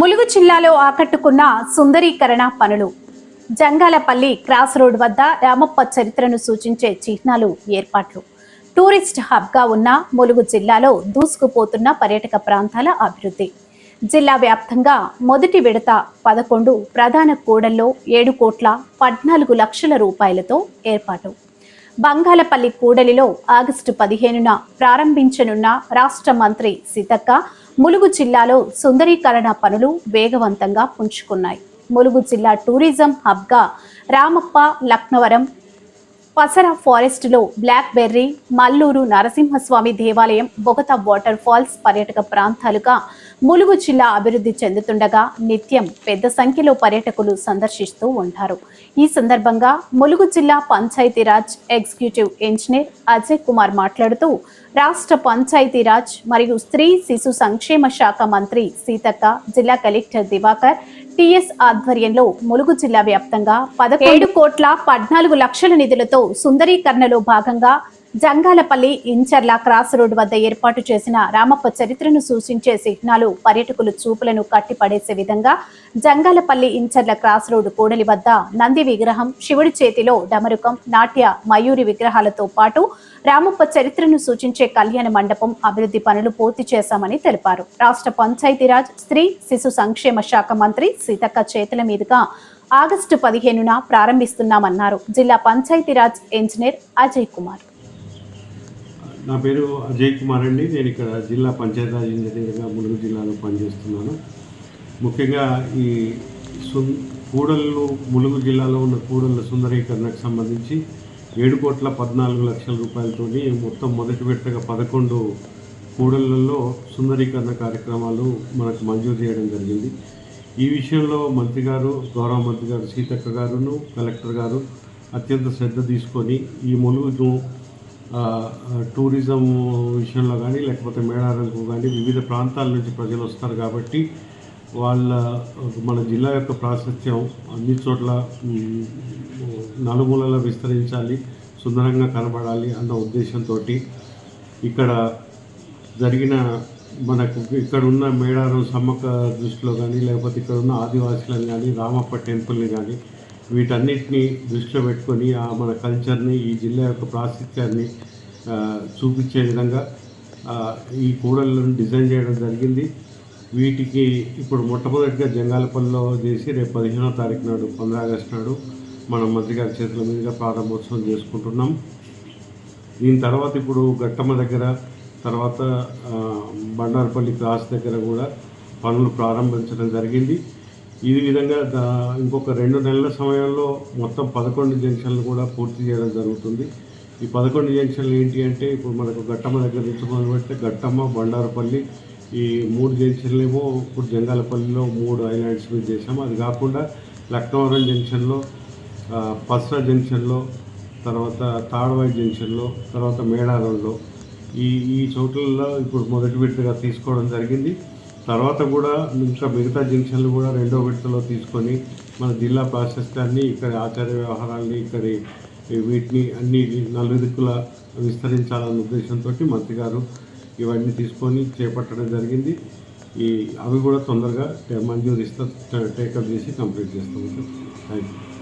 ములుగు జిల్లాలో ఆకట్టుకున్న సుందరీకరణ పనులు. జంగాలపల్లి క్రాస్ రోడ్ వద్ద రామప్ప చరిత్రను సూచించే చిహ్నాలు ఏర్పాట్లు. టూరిస్ట్ హబ్గా ఉన్న ములుగు జిల్లాలో దూసుకుపోతున్న పర్యాటక ప్రాంతాల అభివృద్ధి. జిల్లా వ్యాప్తంగా మొదటి విడత పదకొండు ప్రధాన కూడల్లో ఏడు కోట్ల పద్నాలుగు లక్షల రూపాయలతో ఏర్పాటు. బంగాలపల్లి కూడలిలో ఆగస్టు పదిహేనున ప్రారంభించనున్న రాష్ట్ర మంత్రి సీతక్క ములుగు జిల్లాలో సుందరీకరణ పనులు వేగవంతంగా పుంజుకున్నాయి. ములుగు జిల్లా టూరిజం హబ్గా రామప్ప లక్నవరం పసర ఫారెస్ట్లో బ్లాక్ బెర్రీ మల్లూరు నరసింహస్వామి దేవాలయం బొగత వాటర్ ఫాల్స్ పర్యాటక ప్రాంతాలుగా ములుగు జిల్లా అభివృద్ధి చెందుతుండగా నిత్యం పెద్ద సంఖ్యలో పర్యాటకులు సందర్శిస్తూ ఉంటారు. ఈ సందర్భంగా ములుగు జిల్లా పంచాయతీరాజ్ ఎగ్జిక్యూటివ్ ఇంజనీర్ అజయ్ కుమార్ మాట్లాడుతూ రాష్ట్ర పంచాయతీరాజ్ మరియు స్త్రీ శిశు సంక్షేమ శాఖ మంత్రి సీతక్క జిల్లా కలెక్టర్ దివాకర్ టిఎస్ ఆధ్వర్యంలో ములుగు జిల్లా వ్యాప్తంగా పదకొండు కోట్ల పద్నాలుగు లక్షల నిధులతో సుందరీకరణలో భాగంగా జంగాలపల్లి ఇంచర్ల క్రాస్ రోడ్ వద్ద ఏర్పాటు చేసిన రామప్ప చరిత్రను సూచించే చిహ్నాలు పర్యాటకులు చూపులను కట్టిపడేసే విధంగా జంగాలపల్లి ఇంచర్ల క్రాస్ రోడ్ కూడలి వద్ద నంది విగ్రహం శివుడి చేతిలో డమరుకం నాట్య మయూరి విగ్రహాలతో పాటు రామప్ప చరిత్రను సూచించే కళ్యాణ మండపం అభివృద్ధి పనులు పూర్తి చేశామని తెలిపారు. రాష్ట్ర పంచాయతీరాజ్ స్త్రీ శిశు సంక్షేమ శాఖ మంత్రి సీతక్క చేతుల మీదుగా ఆగస్టు పదిహేనున ప్రారంభిస్తున్నామన్నారు. జిల్లా పంచాయతీరాజ్ ఇంజనీర్ అజయ్ కుమార్. నా పేరు అజయ్ కుమార్ అండి. నేను ఇక్కడ జిల్లా పంచాయతీరాజ్ ఇంజనీర్గా ములుగు జిల్లాలో పనిచేస్తున్నాను. ముఖ్యంగా ఈ సు కూడళ్ళు ములుగు జిల్లాలో ఉన్న కూడళ్ళ సుందరీకరణకు సంబంధించి ఏడు కోట్ల పద్నాలుగు లక్షల రూపాయలతో మొత్తం మొదటి విడతగా పదకొండు కూడళ్ళలో సుందరీకరణ కార్యక్రమాలు మనకు మంజూరు చేయడం జరిగింది. ఈ విషయంలో మంత్రి గారు గౌరవ మంత్రి గారు సీతక్క గారును కలెక్టర్ గారు అత్యంత శ్రద్ధ తీసుకొని ఈ ములుగును టూరిజం విషయంలో కానీ లేకపోతే మేడారంకు కానీ వివిధ ప్రాంతాల నుంచి ప్రజలు వస్తారు కాబట్టి వాళ్ళ మన జిల్లా యొక్క ప్రాశస్త్యం అన్ని చోట్ల నలుమూలలో నలుమూలలా విస్తరించాలి సుందరంగా కనబడాలి అన్న ఉద్దేశంతో ఇక్కడ జరిగిన మనకు ఇక్కడ ఉన్న మేడారం సమ్మక్క దృష్టిలో కానీ లేకపోతే ఇక్కడ ఉన్న ఆదివాసులను కానీ రామప్ప టెంపుల్ని కానీ వీటన్నిటిని దృష్టిలో పెట్టుకొని ఆ మన కల్చర్ని ఈ జిల్లా యొక్క ప్రాశస్త్యాన్ని చూపించే విధంగా ఈ కూడళ్ళను డిజైన్ చేయడం జరిగింది. వీటికి ఇప్పుడు మొట్టమొదటిగా జంగాలపల్లిలో చేసి రేపు పదిహేనో తారీఖు నాడు పంద్రా ఆగస్టు నాడు మనం మంత్రి గారి చేతుల మీదుగా ప్రారంభోత్సవం చేసుకుంటున్నాం. దీని తర్వాత ఇప్పుడు గట్టమ్మ దగ్గర తర్వాత బండారపల్లి క్రాస్ దగ్గర కూడా పనులు ప్రారంభించడం జరిగింది. ఈ విధంగా ఇంకొక రెండు నెలల సమయంలో మొత్తం పదకొండు జంక్షన్లు కూడా పూర్తి చేయడం జరుగుతుంది. ఈ పదకొండు జంక్షన్లు ఏంటి అంటే ఇప్పుడు మనకు గట్టమ్మ దగ్గర నుంచి మొదలు పెడితే గట్టమ్మ బండారపల్లి ఈ మూడు జంక్షన్లు ఏమో ఇప్పుడు జంగాలపల్లిలో మూడు ఐలాండ్స్ మీద చేసాము అది కాకుండా లక్నవరం జంక్షన్లో పస్రా జంక్షన్లో తర్వాత తాడవాయి జంక్షన్లో తర్వాత మేడారంలో ఈ ఈ చోట్లలో ఇప్పుడు మొదటి విడతగా తీసుకోవడం జరిగింది. తర్వాత కూడా ఇంకా మిగతా జంక్షన్లు కూడా రెండో విడతలో తీసుకొని మన జిల్లా ప్రాశస్త్యాన్ని ఇక్కడ ఆచార వ్యవహారాల్ని ఇక్కడి వీటిని అన్ని నలుదిక్కుల విస్తరించాలన్న ఉద్దేశంతో మంత్రి గారు ఇవన్నీ తీసుకొని చేపట్టడం జరిగింది. ఈ అవి కూడా తొందరగా మంజూరు ఇస్తా టేకప్ చేసి కంప్లీట్ చేస్తాం. Thank you